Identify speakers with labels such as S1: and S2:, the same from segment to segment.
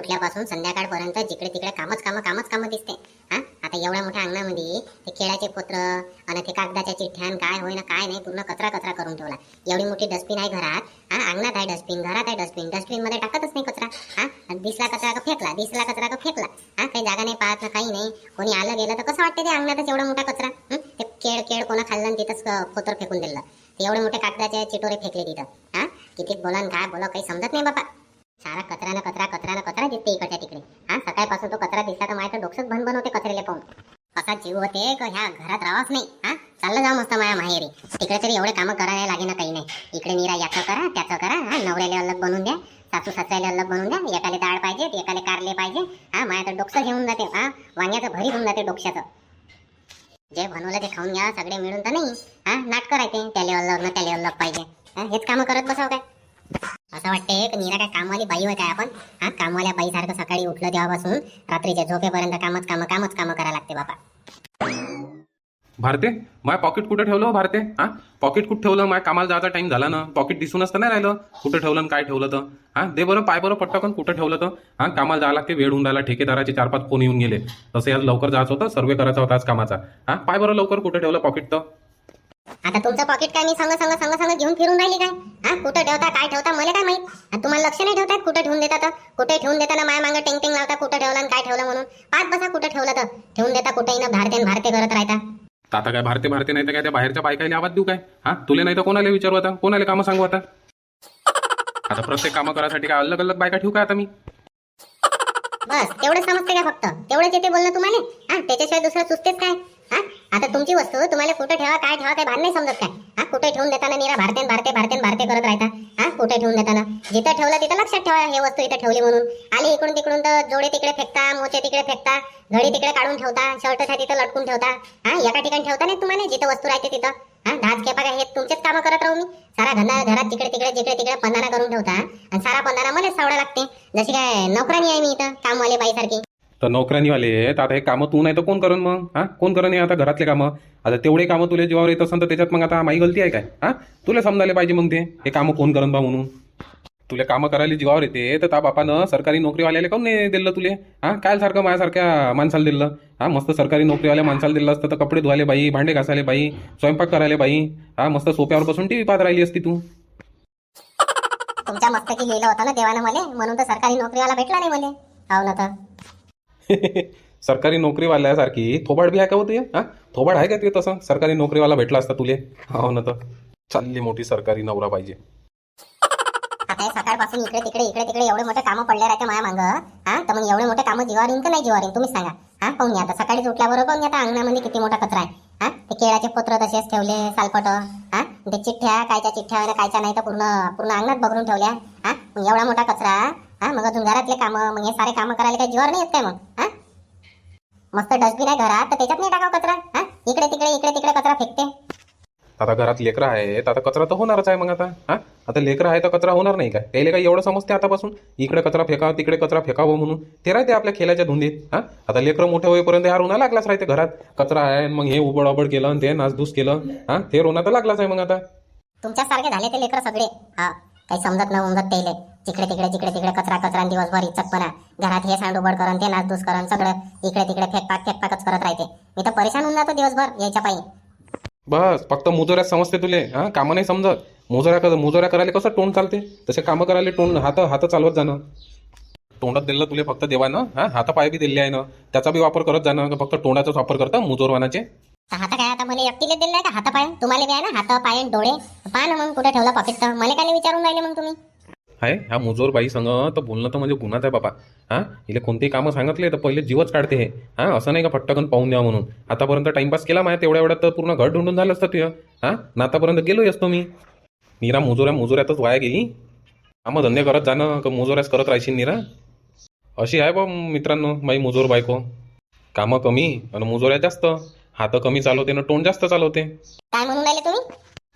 S1: उठल्यापासून संध्याकाळपर्यंत जिकडे तिकडे कामच कामं कामच कामं दिसते. हा? आता एवढ्या मोठ्या अंगणामध्ये ते केळाचे पत्र आणि ते कागदाच्या चिठ्ठ्यान काय होईना काय नाही पूर्ण कचरा कचरा करून ठेवला. एवढी मोठी डस्टबिन आहे घरात. हा? अंगणात आहे डस्टबिन घरात आहे डस्टबिन. डस्टबिनमध्ये टाकतच नाही कचरा. हा? दिसला कचरा का फेकला? दिसला कचरा का फेकला? हा? काही जागा नाही पाहत ना काही नाही. कोणी आलं गेलं तर कसं वाटतं ते अंगणातच एवढा मोठा कचरा? ते केळ केळ कोणा खाल्लं तिथंच कोतर फेकून दिलं. ते एवढे मोठे कागदाचे चिटोरे फेकले तिथं. हा? किती बोला काय बोला काही समजत नाही बाबा सारा कचऱ्यानं कचरा कचऱ्यानं कचरा दिसते इकडच्या तिकडे. हा सकाळपासून तो कचरा दिसला तर माझ्या डोकंच बंद बंद होते कचऱ्याला पाहून. असा जीव होते ह्या घरात राहावंच नाही? हा चाललं जा मस्त माया माहेरी. तिकडे तरी एवढे कामं करायला लागे ना काही नाही. इकडे निरा याचं करा त्याचं करा हा नवऱ्याला अलग बनवून द्या सासू सासऱ्याला अलग बनवून द्या एकाले डाळ पाहिजे एकाले कारले पाहिजे. हा माझ्या तर डोकं घेऊन जाते हा वांग्याचं भरी होऊन जाते डोक्याचं. जे बनवलं ते खाऊन घ्या सगळे मिळून तर नाही. हा नाटकं राहते त्याले अलग ना त्याले अलग पाहिजे. हेच कामं करत बसावं काय? असं वाटते की नीरा काय कामवाली बाई होय काय आपण? हा? कामवाल्या बाई सारखं सकाळी उठलं तेव्हापासून रात्रीच्या झोपेपर्यंत कामच कामं कामच कामं करायला लागते बाबा
S2: भारते माय पॉकेट कुठं ठेवलं हो भारते? हा? पॉकेट कुठं ठेवलं? माय कामाला जायचा टाइम झाला ना. पॉकेट दिसूनच तर नाही राहिलं. कुठं ठेवलं आणि काय ठेवलं तर? हा? दे बरं पाय बरं पटकन कुठं ठेवलं तर? हा? कामाला जायला लागते वेळ होऊन राहिला. ठेकेदाराचे चार पाच फोन येऊन गेले. तसे आज लवकर जायचं होतं सर्वे करायचा होता आज कामाचा. हा? पाय बरं लवकर कुठं ठेवलं पॉकेट तर?
S1: आता तुमचं पॉकेट काय मी संग संग संग संग घेऊन फिरून राहिली काय? हा कुठं ठेवता काय ठेवता मला काय माहीत? आणि तुम्हाला लक्ष नाही ठेवतात कुठे ठेवून देतात कुठे ठेवून देताना माया मागं टेंग टेंग लावता कुठं ठेवलं काय ठेवलं म्हणून? पाच बसा कुठं ठेवलं तर. ठेवून देता कुठेही ना भारते भारते करत राहता.
S2: आता काय भारते भारते नाही तर काय त्या बाहेरच्या बायकाला आवाज देऊ काय? हा तुले नाही तर कोणाला विचारू आता? कोणाला कामं सांगू आता? आता प्रत्येक कामं करायसाठी काय अलग अलग बायका ठेवू काय आता मी?
S1: बस तेवढं समजते का फक्त? तेवढंच येते बोलणं तुम्हाला? हा त्याच्याशिवाय दुसरं सुचतेच काय? आता तुमची वस्तू तुम्हाला कुठे ठेवा काय ठेवा काय भान नाही समजत काय. हा कुठे ठेवून देताना निरा भारतेन भारते भारतेन भारते करत राहता. हा कुठे ठेवून देताना? जिथं ठेवलं तिथं लक्षात ठेवा हे वस्तू इथं ठेवली म्हणून. आली इकडून तिकडून तर जोडे तिकडे फेकता मोचे तिकडे फेकता घडी तिकडे काढून ठेवता शर्ट तिथं लटकून ठेवता. हा एका ठिकाणी ठेवता नाही तुम्हाला जिथं वस्तू राहते तिथं. हा धाज खेपा हे तुमचेच कामं करत राहू मी. सारा धंदा घरात तिकडे तिकडे जिकडे तिकडे पंधारा करून ठेवता. आणि सारा पंधारा मलाच सावडा लागते. जशी काय नोकरानी आहे मी इथं कामवाले बाईसारखी.
S2: तर नोकऱ्यांनीवाले तर आता हे कामं तू नाही तर कोण करण मग? हा? कोण करण हे आता घरातले कामं? आता तेवढे कामं तुला जीवावर येत असेल तर त्याच्यात मग आता माही गलती आहे काय? हा? तुला समजायला पाहिजे मग ते. हे कामं कोण करण बा म्हणून? तुला कामं करायला जीवावर येते तर त्या बापानं सरकारी नोकरीवाल्याला काऊन नाही दिलं तुले? हा? काय सारखं माझ्यासारख्या माणसाला दिलं. हा? मस्त सरकारी नोकरीवाल्या माणसाला दिलं असतं तर कपडे धुवायला बाई भांडे घासायला बाई स्वयंपाक करायला बाई. हा? मस्त सोप्यावर बसून टीव्ही पाहत राहिली असती तू.
S1: तुमच्या मस्तकी लिहिलं होतं ना देवानं मला? म्हणून तर सरकारी नोकरीवाला भेटला नाही मला. हो ना तर.
S2: सरकारी नोकरीवाल्यासारखी. थोबाड बी आहे का होते हा? थोबाड आहे का ते तसं? सरकारी नोकरीवाला भेटला असता तुले? हो ना तर. चालली मोठी सरकारी नवरा पाहिजे.
S1: आता हे सकाळपासून इकडे तिकडे इकडे तिकडे एवढे मोठे कामं पडले राहते माया मागं. हा? तर मग एवढे मोठे कामं जीवावर येईन का नाही जीवावर येईन तुम्ही सांगा. हा? पाहून घ्या आता. सकाळीच उठल्याबरोबर पाहून घ्या आता अंगणामध्ये किती मोठा कचरा आहे. हा? ते केळाचे पत्र तसेच ठेवले सालपट. हा? ते चिठ्ठ्या कायच्या चिठ्ठ्या वगैरे कायच्या नाही तर पूर्ण पूर्ण अंगणात बघून ठेवल्या. हा? मग एवढा मोठा कचरा. हा? मग अजून घरातले कामं मग हे सारे कामं करायला काही जीवावर नाही येत काय मग? हा मस्त डस्टबिन आहे घरात तर त्याच्यात नाही टाकाव कचरा? हा? इकडे तिकडे इकडे तिकडे कचरा फेकते.
S2: आता घरात लेकरं आहे आता कचरा तर होणारच आहे मग आता हा? आता लेकरं आहे तर कचरा होणार नाही काय? त्याला काही एवढं समजते आतापासून? इकडे कचरा फेकावं तिकडे कचरा फेकावं म्हणून. ते राहते आपल्या खेळाच्या धुंदीत हा? आता लेकरं मोठे होईपर्यंत ह्या रोना लागलाच राहते घरात. कचरा आहे मग हे उबड अबड केलं आणि ते नासधूस केलं हा? ते रोना तर लागलाच आहे मग आता.
S1: तुमच्या सारखे झाले ते लेकर सगळे. हा. काही समजत न उमजत तेले जिकडे तिकडे जिकडे तिकडे कचरा कचरा दिवसभर इचकपणा घरात हे सांडोबड करण ते नासधूस करण सगळं इकडे तिकडे फेकपाक फेकपाकच करत राहते. मी तर परेशान होऊन जातो दिवसभर यायच्या पायी.
S2: बस फक्त मुजोऱ्यात समजते तुले हा? कामं नाही समजत. मुजोऱ्या कसं मुजोऱ्या करायला कसं तोंड चालते? तसे कामं करायला तोंड हात हात चालवत जाणं. तोंडात दिलं तुले फक्त देवानं हा? हात पाय बी दिले आहे ना? त्याचा बी वापर करत जाणं फक्त तोंडाचाच वापर करता मुजोरवानाचे?
S1: तर हात काय आता मला एकटीले दिलं का? हात पाय तुम्हाला बी आहे ना हात पाय आणि डोळे. पहा ना मग कुठे ठेवलं पॉकेट तर. मला काय विचारून राहिले मग तुम्ही?
S2: आहे ह्या मुजोर बाई संग तर बोलणं तर म्हणजे गुन्हाच आहे बाबा. हा? हिला कोणतेही कामं सांगितले तर पहिले जीवच काढते हे. हा? असं नाही का फटकन पाहून द्या म्हणून. आतापर्यंत टाइमपास केला माझ्या तेवढ्या वेळात तर पूर्ण घर ढूंढून झालं असतं तुझं. हा? ना आतापर्यंत गेलोय असतो मी. नीरा मुजोऱ्या मुजोऱ्यातच वाया गेली. कामं धंदे करत जाणं का मुजोऱ्याच करत राहशील नीरा. अशी आहे बा मित्रांनो बाई मुजोर बायको. कामं कमी आणि मुजोऱ्या जास्त. हात कमी चालवते ना तोंड जास्त चालवते.
S1: काय म्हणून राहिले तुम्ही?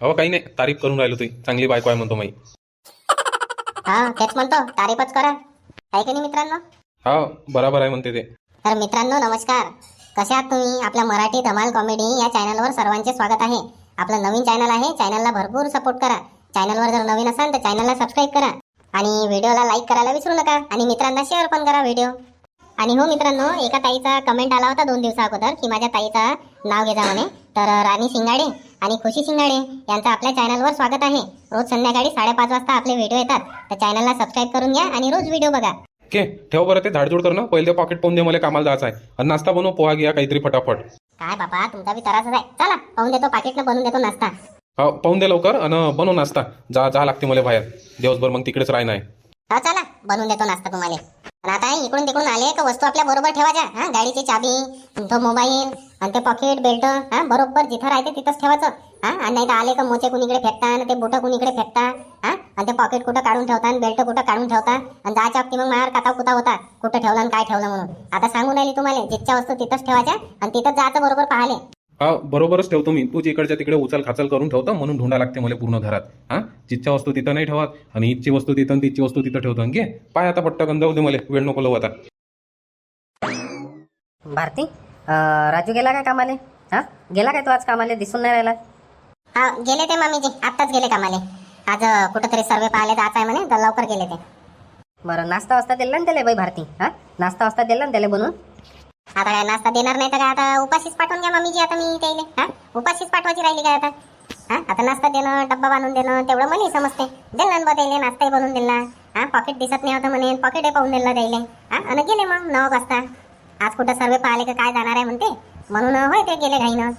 S2: अहो काही नाही. तारीफ करून राहिलो तुझी. चांगली बायको आहे म्हणतो माई
S1: हा तेच म्हणतो. तारीफच करा. आहे की नाही मित्रांनो?
S2: हा बराबर आहे म्हणते ते.
S1: तर मित्रांनो नमस्कार. कसे आहात तुम्ही? आपल्या मराठी धमाल कॉमेडी या चॅनलवर सर्वांचे स्वागत आहे. आपलं नवीन चॅनल आहे. चॅनलला भरपूर सपोर्ट करा. चॅनलवर जर नवीन असाल तर चॅनलला सबस्क्राईब करा. आणि व्हिडिओला लाईक करायला विसरू नका. आणि मित्रांना शेअर पण करा व्हिडिओ आणि हो मित्रांनो एका ताईचा कमेंट आला होता दोन दिवसा अगोदर की माझ्या ताईचा नाव घेजा म्हणे. तर राणी शिंगाडे आणि खुशी शिंगाडे यांचं आपल्या चॅनलवर स्वागत आहे. रोज संध्याकाळी साडेपाच वाजता आपले व्हिडिओ येतात. तर चॅनलला सबस्क्राईब करून घ्या आणि रोज व्हिडिओ बघा.
S2: के ठेव बरं ते झाडझूड कर ना. पहिले पॉकेट पाहून दे मला कामाला जायचं आहे. आणि नाश्ता बनव पोहा घ्या काहीतरी फटाफट.
S1: काय बाबा तुमचा बी तरासच आहे. चला पाहून देतो पाकिटनं बनवून देतो नाश्ता.
S2: हो पाहून दे लवकर आणि बनव नाश्ता. जा जा लागते मला बाहेर. दिवसभर मग तिकडेच राही नाही
S1: हा चला बनवून देतो नाश्ता तुम्हाला. आणि आता इकडून तिकडून आले का वस्तू आपल्या बरोबर ठेवायच्या? हा गाडीची चाबी तो मोबाईल आणि ते पॉकेट बेल्ट हा बरोबर जिथं राहते तिथंच ठेवायचं. हा आणि नाही तर आले का मोचे कुणीकडे फेकता आणि ते बोटं कुणीकडे फेकता हा आणि ते पॉकेट कुठं काढून ठेवता आणि बेल्ट कुठं काढून ठेवता आणि जायच्या बाबतीत मग मायावर काता कुता होता कुठं ठेवलं आणि काय ठेवलं म्हणून. आता सांगून राहिली तुम्हाला जिथच्या वस्तू तिथंच ठेवायच्या आणि तिथंच जायचं बरोबर पाहिले
S2: हा बरोबरच ठेवतो मी. तूच इकडच्या तिकडे उचल खाचल करून ठेवतो म्हणून ढुंढा लागते मला पूर्ण घरात. हा? जिथच्या वस्तू तिथं नाही ठेवत आणि इथची वस्तू तिथं आणि तिथची वस्तू तिथं ठेवतो. घे. पाय आता पट्टा गंजावू दे मला. वेळ नको लावू आता.
S3: भारती अं, राजू गेला काय कामाले? हा? गेला काय तो आज कामाले? दिसून नाही राहिला?
S1: हा गेले ते मामीजी. आत्ताच गेले कामाले. आज कुठंतरी सर्वे पाहिले जायचं आहे म्हणे तर लवकर गेले ते.
S3: बरं नाश्ता वास्ता दिला ना त्याला बाई भारती? हा? नाश्ता वास्ता दिला ना त्याला बनवून?
S1: आता काय नाश्ता देणार नाही तर काय आता उपाशीच पाठवून घ्या मम्मीजी आता मी त्याइले हा? उपाशीच पाठवायची राहिली काय आता? हा? आता नाश्ता देणं डब्बा बांधून देणं तेवढं मलाही समजते दिला ना बा नाश्ताही बनवून दिला. हा? पॉकेट दिसत नाही होतं म्हणे पॉकेटही पाहून दिलं त्याइले हा? आणि गेले मग नऊ वाजता. आज कुठं सर्वे पाहिले का काय जाणार आहे म्हणते? म्हणून होय ते गेले घाईनं.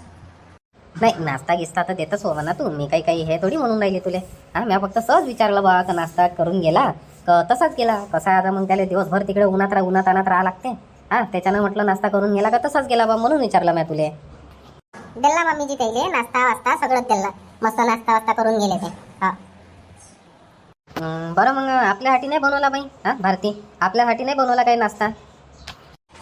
S3: नाही नाश्ता गिस्ता तर देतच हो म्हणा तू. मी काही काही हे थोडी म्हणून राहिली तुले. हा? मी फक्त सहज विचारलं बा का नाश्ता करून गेला? का तसाच गेला कसा आता मग त्याला दिवसभर तिकडे उन्हात राहा उन्हात आणत राहा लागते. हा त्याच्यानं म्हटलं नाश्ता करून गेला का तसाच गेला बा म्हणून विचारलं मी तुले.
S1: दिला मम्मीजी त्याइले नाश्ता वास्ता सगळंच दिलं. मस्त नाश्ता वास्ता करून गेले ते. हा.
S3: बरं मग आपल्यासाठी नाही बनवला बाई? हा भारती आपल्यासाठी नाही बनवला काही नाश्ता?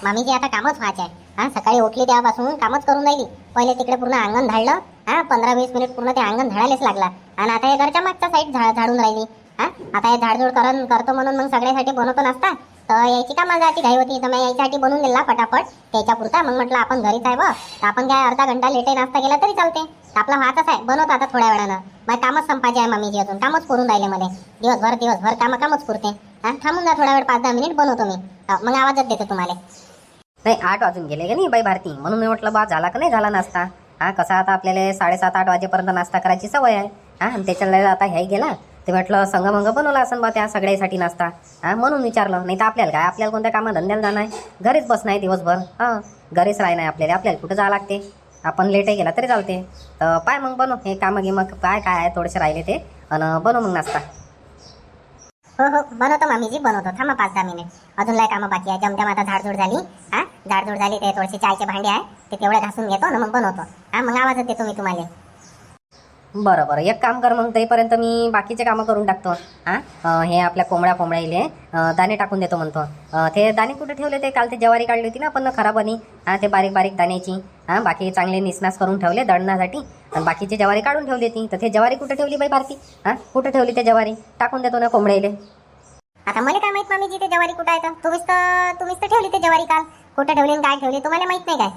S1: मामीजी आता कामच व्हायचे आहे हा सकाळी उठली तेव्हापासून कामच करून राहिली. पहिले तिकडे पूर्ण अंगण झाडलं. हा पंधरा वीस मिनिट पूर्ण ते अंगण झाडायलाच लागला. आणि आता हे घरच्या मागच्या साईड झाड झाडून राहिली. हा आता हे झाडझूड करून करतो म्हणून मग सगळ्यासाठी बनवतो नसता तर यायची का माझ्याची घाई होती? तर मी यायच्यासाठी बनवून दिला फटाफट त्याच्या पुरता मग म्हटलं आपण घरीच आहे बा तर आपण काय अर्धा घंटा लेटे नाश्ता केला तरी चालते. आपला हातच आहे. बनवतो आता थोड्या वेळानं. मग कामच संपायचे आहे मामीजी अजून. कामच करून राहिले मध्ये दिवसभर दिवसभर कामं कामच पुरते. हा थांबून जा थोडा वेळ पाच दहा मिनिट बनवतो मी. मग आवाजच देते तुम्हाला.
S3: नाही आठ वाजून गेले का नाही बाई भारती? म्हणून मी म्हटलं बा झाला का नाही झाला नाश्ता? हा कसा आता आपल्याला साडेसात आठ वाजेपर्यंत नाश्ता करायची सवय आहे. हा आणि त्याच्याला आता ह्याही गेला. ते म्हटलं संगमंग बनवला असं बा त्या सगळ्यासाठी नाश्ता. हा म्हणून विचारलं नाही तर आपल्याला काय? आपल्याला कोणत्या कामात धंद्याला जाणं आहे? घरीच बसणं आहे दिवसभर. हां घरीच राहणं आहे आपल्याला. आपल्याला कुठं जावं लागते? आपण लेटही गेला तरी चालते. तर पाय मग बनव हे कामं मग काय काय आहे थोडेसे राहिले ते. आणि बनव मग नाश्ता.
S1: हो हो बनवतो मामीजी बनवतो. थांबा पाच दहा मिनिट. अजून लय कामं बाकी आहे. जमत्या आता झाडझूड झाली. हा झाडझूड झाली ते थोडेसे चायचे भांडे आहे ते तेवढे घासून घेतो ना मग बनवतो. हा मग आवाजच देतो मी तुम्हाला.
S3: बरं बरं एक काम कर मग तेपर्यंत मी बाकीचे कामं करून टाकतो. हां? हे आपल्या कोंबड्या कोंबड्या इले दाणे टाकून देतो म्हणतो. ते दाणे कुठे ठेवले ते? काल ते ज्वारी काढली होती ना आपण खराब आणि हां ते बारीक बारीक दाण्याची. हां बाकी चांगले निसनास करून ठेवले दळण्यासाठी आणि बाकीची ज्वारी काढून ठेवली ती तर ते ज्वारी कुठे ठेवली बाई भारती हां कुठे ठेवली ते ज्वारी? टाकून देतो ना कोंबड्या इले
S1: आता मला काय माहीत मामी ते जवारी कुठं आहे तर? तुम्हीच तर तुम्हीच तर ठेवली ते जवारी काल. कुठं ठेवली आणि काय ठेवली तुम्हाला माहीत नाही काय?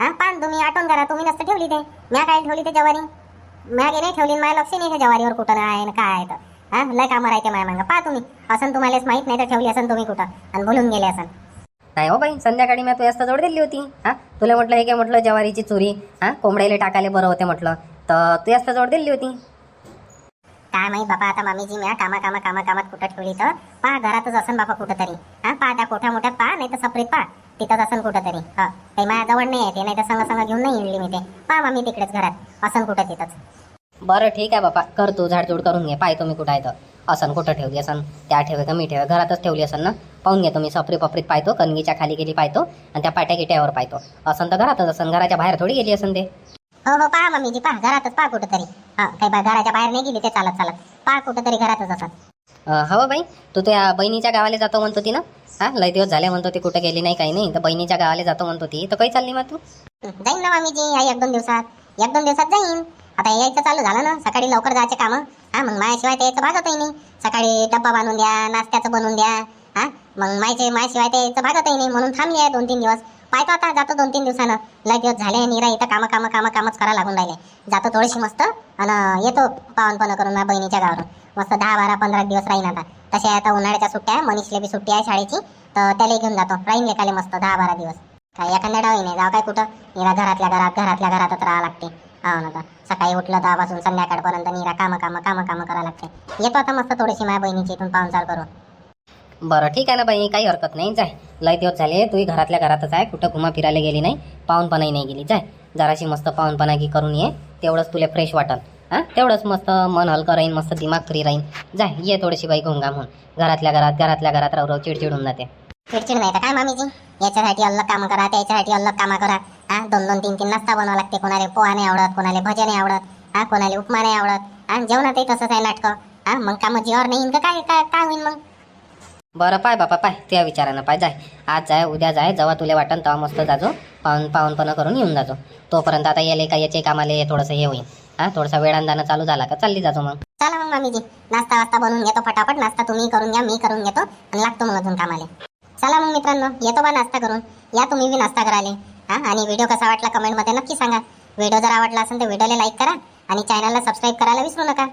S1: हा पान तुम्ही आठवण करा तुम्ही नसतं ठेवली ते. म्या काय ठेवली ते जवारी? म्या नाही ठेवली माय लक्ष नाही जवारीवर कुठं आहे ना काय आहे तर? हा? लय कामं राहते माय मागं. पहा तुम्ही. असं तुम्हालाच माहीत नाही तर ठेवली असन तुम्ही कुठं? आणि बोलून गेले असन.
S3: नाही हो बाई? संध्याकाळी मी तुझ्या जवळ दिली होती. हा? तुला म्हटलं हे काय म्हटलं ज्वारीची चुरी. हा? कोंबड्याला टाकायला बरं होते म्हटलं. तर तू जास्त जवळ दिली होती.
S1: काय माहीत बाबा आता मामीजी मी कामा कामा कामा कामात कुठं ठेवली तर. पहा घरातच असन बाबा कुठं तरी हा पहा त्या कोठ्या मोठ्यात पहा नाही तर सपरीत पहा. तिथंच असन कुठं तरी हा काही माझ्याजवळ नाही आहे ते नाही तर संग संग घेऊन नाही येईल मी ते. पहा मामी तिकडेच घरात. असन कुठं तिथंच.
S3: बरं ठीक आहे बाबा. कर तू झाडझूड करून घे. पाहतो मी कुठं आहे तर. असन कुठं ठेवली असन? त्या ठेवे का मी ठेवे? घरातच ठेवली असन ना? पाहून घे तुम्ही सपरी पपरीत पाहतो कणगीच्या खाली गेली पाहतो आणि त्या पाट्या गिट्यावर पाहतो. असन तर घरातच असन. घराच्या बाहेर थोडी गेली असन ते.
S1: हो हो पहा मम्मीजी पहा घरातच पहा कुठं तरी हा काही बा घराच्या बाहेर नाही गेली ते चालत चालत. पहा कुठं तरी घरातच असत.
S3: अं, हवं बाई तू त्या बहिणीच्या गावाला जातो म्हणतो ती ना? हा लय दिवस झाले म्हणतो ती कुठं गेली नाही काही नाही. तर बहिणीच्या गावाला जातो म्हणतो ती. तर काही चालली मग तू?
S1: जाईन ना मामीजी या एक दोन दिवसात. एक दोन दिवसात जाईन. आता यायचं चालू झालं ना सकाळी लवकर जायचे कामं. हा मग माझ्याशिवाय ते यायचं भागतही नाही. सकाळी डब्बा बांधून द्या नाश्त्याचं बनवून द्या. हा मग मायचे माझ्याशिवाय ते यायचं भागतही नाही. म्हणून थांबली आहे दोन तीन दिवस. पाहतो आता जातो दोन तीन दिवसानं. लय दिवस झाले निरा इथं कामं कामं कामं कामच करायला लागून राहिले. जातो थोडीशी मस्त आणि येतो पावनपणा करून माझ्या बहिणीच्या गावावर मस्त दहा बारा पंधरा दिवस राहीन आता. तसे आता उन्हाळ्याच्या सुट्ट्या आहे बी सुट्टी आहे शाळेची तर त्याला घेऊन जातो. राहीन लेखाले मस्त दहा बारा दिवस. काय एखाद्या डावी नाही जाऊ काय कुठं? निरा घरातल्या घरात घरातल्या घरातच राहावं लागते. हो ना सकाळी उठलं दहापासून संध्याकाळपर्यंत निरा कामं कामं कामं कामं करावं लागते. येतो आता मस्त थोडीशी माझ्या बहिणीची इथून पाहुणचार करून.
S3: बरं ठीक आहे ना बाई काही हरकत नाही. जाय. लय दिवस झाले तू घरातल्या घरातच आहे. कुठं घुमा फिरायला गेली नाही. पाहुणपणाही नाही गेली. जाय. जराशी मस्त पाहुणपणा की करून ये. तेवढंच तुला फ्रेश वाटल. हां? तेवढंच मस्त मन हलकं राहीन मस्त दिमाग फ्री राहीन. जाय ये थोडीशी बाई घुमघाम होऊन घरातल्या घरात घरातल्या घरात राहू राहू चिडचिड होऊन जाते.
S1: चिडचिड नाही तर काय मामीजी? याच्यासाठी अलग कामं करा त्याच्यासाठी अलग कामं करा. हां? दोन दोन तीन तीन नाश्ता बनवा लागते. कोणाला पोहा नाही आवडत कोणाला भजे नाही आवडत हां? कोणाला उपमा नाही आवडत. हां जेवणातही तसंच आहे नाटकं. हां? मग कामं जीवावर नाही येईन का? काय काय काय होईल मग?
S3: बरं पाय बापा पाय. त्या विचारानं पाय. जाय. आज जाय उद्या जाय. जेव्हा तुला वाटन तेव्हा मस्त जाजो. पाहून पाहुणपणा करून येऊन जाजो. तोपर्यंत आता येले का याचे कामाले थोडंसं हे होईल हा थोडासा वेळान जाणं चालू झाला का चालली जाजो मग.
S1: चला मग मामीजी. नाश्ता वास्ता बनवून घेतो फटाफट. नाश्ता तुम्ही करून घ्या मी करून घेतो. आणि लागतो मग अजून कामाले. चला मग मित्रांनो. येतो बा नाश्ता करून. या तुम्ही बी नाश्ता कराले हा आणि व्हिडिओ कसा वाटला कमेंटमध्ये नक्की सांगा. व्हिडिओ जर आवडला असेल तर व्हिडिओला लाईक करा आणि चॅनलला सबस्क्राईब करायला विसरू नका.